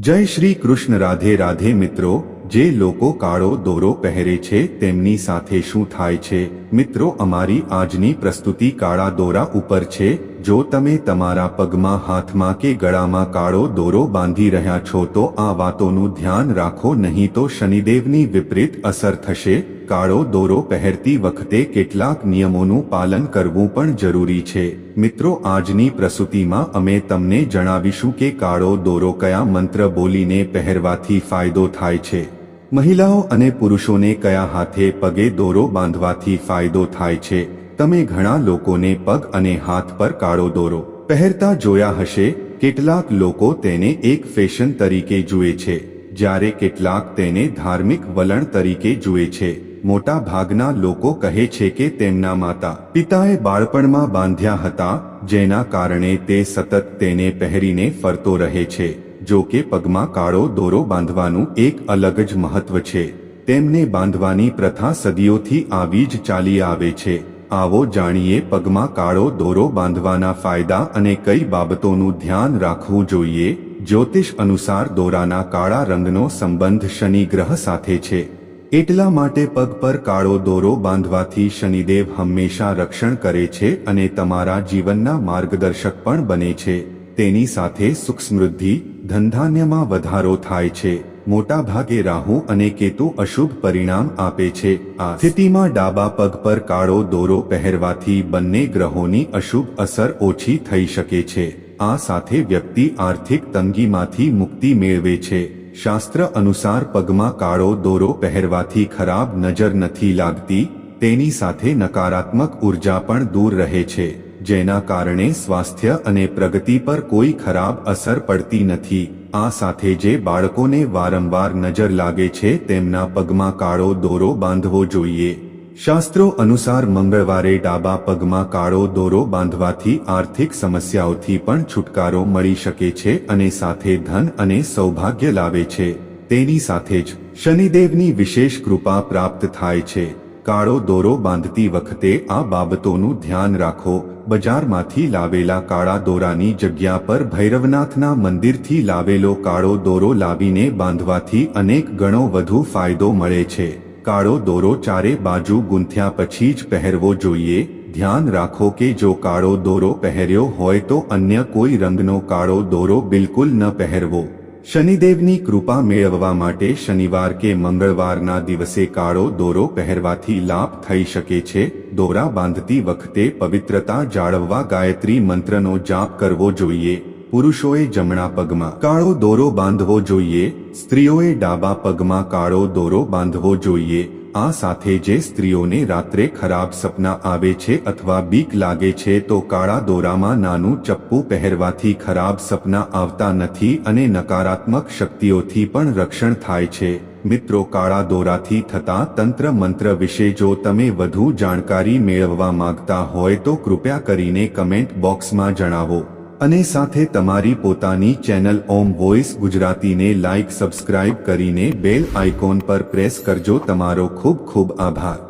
જય શ્રી કૃષ્ણ, રાધે રાધે મિત્રો. જે લોકો કાળો દોરો પહેરે છે, તેમની સાથે શું થાય છે? મિત્રો, અમારી આજની પ્રસ્તુતિ કાળા દોરા ઉપર છે. જો તમે તમારા પગમાં હાથમાં કે ગળામાં કાળો દોરો બાંધી રહ્યા છો તો આ વાતોનું ધ્યાન રાખો, નહીં તો શનિદેવની વિપરીત અસર થશે. કાળો દોરો પહેરતી વખતે કેટલાક નિયમોનું પાલન કરવું પણ જરૂરી છે. મિત્રો, આજની પ્રસૂતિમાં અમે તમને જણાવીશું કે કાળો દોરો કયા મંત્ર બોલીને પહેરવાથી ફાયદો થાય છે. મહિલાઓ અને પુરુષોને કયા હાથે પગે દોરો બાંધવાથી ફાયદો થાય છે? તમે ઘણા લોકોને પગ અને હાથ પર કાળો દોરો. પહેરતા જોયા હશે, કેટલાક લોકો તેને એક ફેશન તરીકે જુએ છે, જ્યારે કેટલાક તેને ધાર્મિક વલણ તરીકે જુએ છે. મોટા ભાગના લોકો કહે છે કે તેમના માતા પિતાએ બાળપણમાં બાંધ્યા હતા, જેના કારણે તે સતત તેને પહેરીને ફરતો રહે છે. જો કે પગમાં કાળો દોરો બાંધવાનું એક અલગ જ મહત્વ છે. તેમને બાંધવાની પ્રથા સદીઓથી આવી જ ચાલી આવે છે. આવો જાણીએ પગમાં કાળો દોરો બાંધવાના ફાયદા અને કઈ બાબતોનું ધ્યાન રાખવું જોઈએ. જ્યોતિષ અનુસાર દોરાના કાળા રંગનો સંબંધ શનિ ગ્રહ સાથે છે. એટલા માટે પગ પર કાળો દોરો બાંધવાથી શનિદેવ હંમેશા રક્ષણ કરે છે અને તમારા જીવનના માર્ગદર્શક પણ બને છે. તેની સાથે સુખ સમૃદ્ધિ, ધનધાન્યમાં વધારો થાય છે. મોટા ભાગે રાહુ અને કેતુ અશુભ પરિણામ આપે છે. આ સ્થિતિમાં ડાબા પગ પર કાળો દોરો પહેરવાથી બંને ગ્રહોની અશુભ અસર ઓછી થઈ શકે છે. આ સાથે વ્યક્તિ આર્થિક તંગીમાંથી મુક્તિ મેળવે છે. શાસ્ત્ર અનુસાર પગમાં કાળો દોરો પહેરવાથી ખરાબ નજર નથી લાગતી, તેની સાથે નકારાત્મક ઊર્જા પણ દૂર રહે છે, જેના કારણે સ્વાસ્થ્ય અને પ્રગતિ પર કોઈ ખરાબ અસર પડતી નથી. આ સાથે જે બાળકોને વારંવાર નજર લાગે છે તેમના પગમાં કાળો દોરો બાંધવો જોઈએ. શાસ્ત્રો અનુસાર મંગળવારે ડાબા પગમાં કાળો દોરો બાંધવાથી આર્થિક સમસ્યાઓથી પણ છુટકારો મળી શકે છે અને સાથે ધન અને સૌભાગ્ય લાવે છે. તેની સાથે જ શનિદેવની વિશેષ કૃપા પ્રાપ્ત થાય છે. કાળો દોરો બાંધતી વખતે આ બાબતોનું ધ્યાન રાખો. બજારમાંથી લાવેલા કાળા દોરાની જગ્યા પર ભૈરવનાથના મંદિરથી લાવેલો કાળો દોરો લાવીને બાંધવાથી અનેક ગણો વધુ ફાયદો મળે છે. કાળો દોરો ચારે બાજુ ગૂંથ્યા પછી જ પહેરવો જોઈએ. ધ્યાન રાખો કે જો કાળો દોરો પહેર્યો હોય તો અન્ય કોઈ રંગનો કાળો દોરો બિલકુલ ન પહેરવો. શનિદેવની કૃપા મેળવવા માટે શનિવાર કે મંગળવારના દિવસે કાળો દોરો પહેરવાથી લાભ થઈ શકે છે. દોરા બાંધતી વખતે પવિત્રતા જાળવવા ગાયત્રી મંત્રનો જાપ કરવો જોઈએ. પુરુષોએ જમણા પગમાં કાળો દોરો બાંધવો જોઈએ, સ્ત્રીઓએ ડાબા પગમાં કાળો દોરો બાંધવો જોઈએ. આ સાથે જે સ્ત્રીઓને રાત્રે ખરાબ સપના આવે છે અથવા બીક લાગે છે તો કાળા દોરામાં નાનું ચપ્પુ પહેરવાથી ખરાબ સપના આવતા નથી અને નકારાત્મક શક્તિઓથી પણ રક્ષણ થાય છે. મિત્રો, કાળા દોરાથી થતા તંત્ર મંત્ર વિશે જો તમે વધુ જાણકારી મેળવવા માંગતા હોય તો કૃપયા કરીને કમેન્ટ બોક્સમાં જણાવો. અને સાથે તમારી પોતાની ચેનલ ઓમ વોઇસ ગુજરાતીને લાઇક સબસ્ક્રાઇબ કરીને બેલ આઇકોન પર પ્રેસ કરજો. તમારો ખૂબ ખૂબ આભાર.